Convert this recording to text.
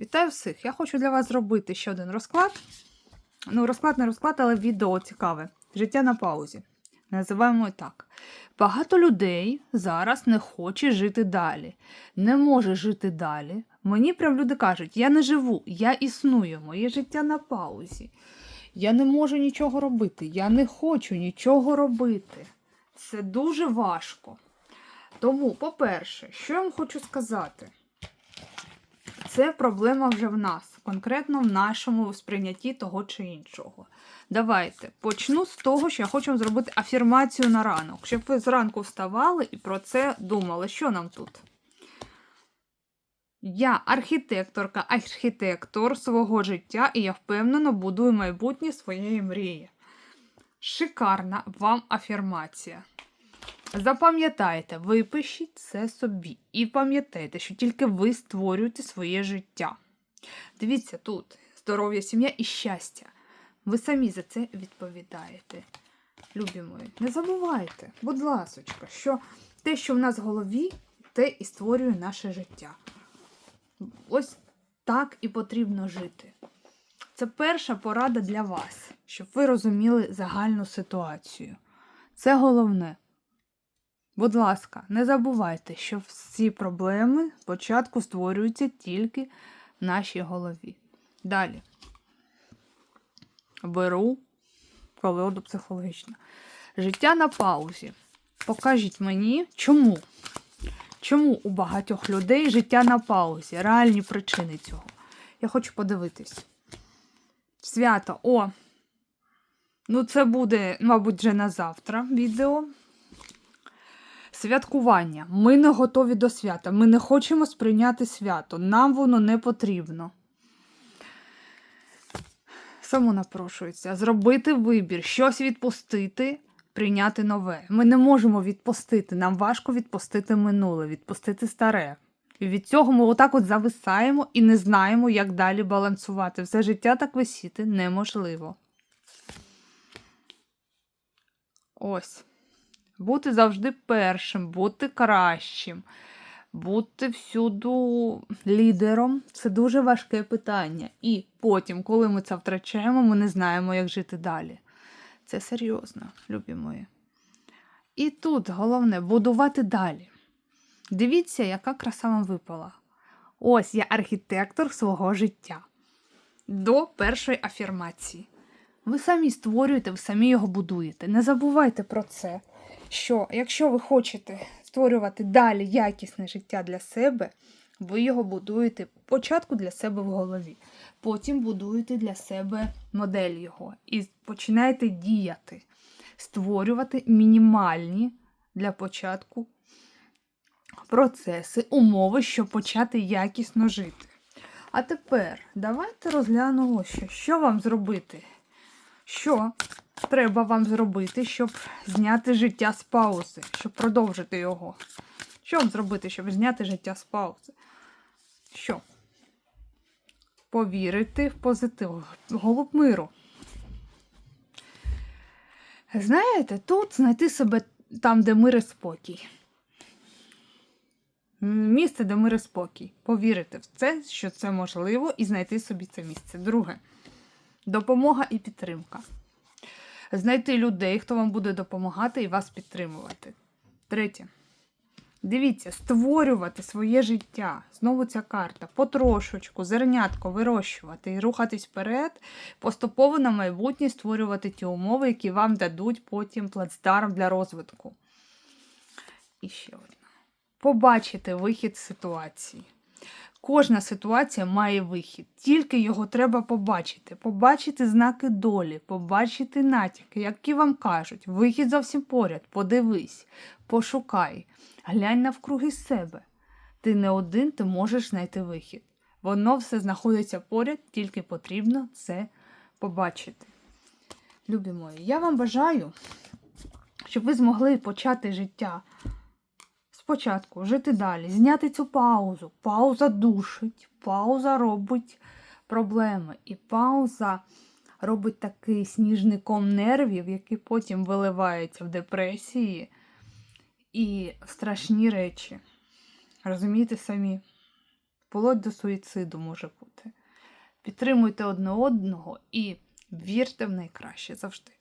Вітаю всіх! Я хочу для вас зробити ще один розклад. Ну, розклад не розклад, але відео цікаве. Життя на паузі. Називаємо так. Багато людей зараз не хоче жити далі, не може жити далі. Мені прям люди кажуть: я не живу, я існую, моє життя на паузі. Я не можу нічого робити, я не хочу нічого робити. Це дуже важко. Тому, по-перше, що я вам хочу сказати? Це проблема вже в нас, конкретно в нашому сприйнятті того чи іншого. Давайте почну з того, що я хочу зробити афірмацію на ранок, щоб ви зранку вставали і про це думали. Що нам тут? Я архітекторка, архітектор свого життя, і я впевнено будую майбутнє своєї мрії. Шикарна вам афірмація. Запам'ятайте, випишіть це собі. І пам'ятайте, що тільки ви створюєте своє життя. Дивіться тут здоров'я, сім'я і щастя. Ви самі за це відповідаєте. Любі мої, не забувайте, будь ласочка, що те, що в нас в голові, те і створює наше життя. Ось так і потрібно жити. Це перша порада для вас, щоб ви розуміли загальну ситуацію. Це головне. Будь ласка, не забувайте, що всі проблеми спочатку створюються тільки в нашій голові. Далі. Беру колоду психологічну. Життя на паузі. Покажіть мені, чому? Чому у багатьох людей життя на паузі? Реальні причини цього. Я хочу подивитись. Свято. О! Ну, це буде, мабуть, вже на завтра відео. Святкування. Ми не готові до свята. Ми не хочемо сприйняти свято. Нам воно не потрібно. Само напрошується. Зробити вибір, щось відпустити, прийняти нове. Ми не можемо відпустити. Нам важко відпустити минуле, відпустити старе. І від цього ми отак от зависаємо і не знаємо, як далі балансувати. Все життя так висіти неможливо. Ось. Бути завжди першим, бути кращим, бути всюду лідером це дуже важке питання. І потім, коли ми це втрачаємо, ми не знаємо, як жити далі. Це серйозно, любі мої. І тут головне будувати далі. Дивіться, яка краса вам випала. Ось я архітектор свого життя. До першої афірмації. Ви самі створюєте, ви самі його будуєте. Не забувайте про це що якщо ви хочете створювати далі якісне життя для себе, ви його будуєте спочатку для себе в голові, потім будуєте для себе модель його і починаєте діяти, створювати мінімальні для початку процеси, умови, щоб почати якісно жити. А тепер давайте розглянемо, що, що вам зробити. Що треба вам зробити, щоб зняти життя з паузи, щоб продовжити його? Що вам зробити, щоб зняти життя з паузи? Що? Повірити в позитив, голуб миру. Знаєте, тут знайти себе там, де мир і спокій. Місце, де мир і спокій. Повірити в це, що це можливо, і знайти собі це місце. Друге допомога і підтримка. Знайти людей, хто вам буде допомагати і вас підтримувати. Третє. Дивіться, створювати своє життя. Знову ця карта. Потрошечку, зернятко вирощувати і рухатись вперед, поступово на майбутнє створювати ті умови, які вам дадуть потім плацдарм для розвитку. І ще одна. Побачити вихід з ситуації. Кожна ситуація має вихід, тільки його треба побачити. Побачити знаки долі, побачити натяки, які вам кажуть, вихід зовсім поряд, подивись, пошукай, глянь навкруги себе. Ти не один, ти можеш знайти вихід. Воно все знаходиться поряд, тільки потрібно це побачити. Любі мої, я вам бажаю, щоб ви змогли почати життя спочатку жити далі, зняти цю паузу. Пауза душить, пауза робить проблеми. І пауза робить такий сніжний ком нервів, який потім виливається в депресії і страшні речі. Розумієте самі? вплоть до суїциду може бути. Підтримуйте одне одного і вірте в найкраще завжди.